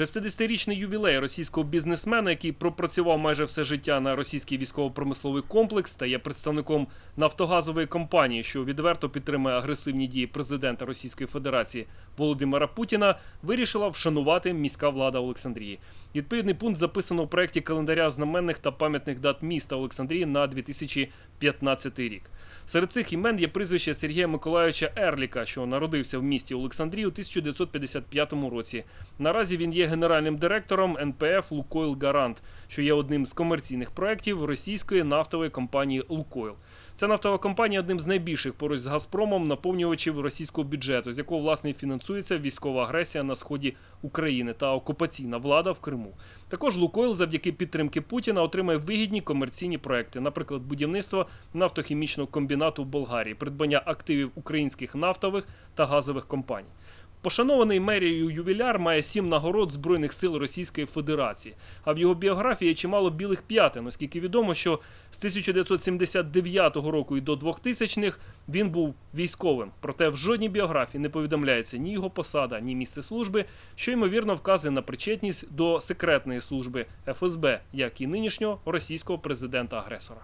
60-річний ювілей російського бізнесмена, який пропрацював майже все життя на російський військово-промисловий комплекс, стає представником нафтогазової компанії, що відверто підтримує агресивні дії президента Російської Федерації Володимира Путіна, вирішила вшанувати міська влада Олександрії. Відповідний пункт записано у проєкті календаря знаменних та пам'ятних дат міста Олександрії на 2015 рік. Серед цих імен є прізвище Сергія Миколайовича Ерліка, що народився в місті Олександрії у 1955 році. Наразі він є генеральним директором НПФ Лукойл Гарант, що є одним з комерційних проєктів російської нафтової компанії Лукойл. Ця нафтова компанія одним з найбільших поруч з Газпромом наповнювачів російського бюджету, з якого власне фінансується військова агресія на сході України та окупаційна влада в Криму. Також Лукойл завдяки підтримки Путіна отримає вигідні комерційні проекти, наприклад, будівництво нафтохімічного комбінату в Болгарії, придбання активів українських нафтових та газових компаній. Пошанований мерією ювіляр має сім нагород Збройних сил Російської Федерації. А в його біографії є чимало білих п'ятин, оскільки відомо, що з 1979 року і до 2000-х він був військовим. Проте в жодній біографії не повідомляється ні його посада, ні місце служби, що ймовірно вказує на причетність до секретної служби ФСБ, як і нинішнього російського президента-агресора.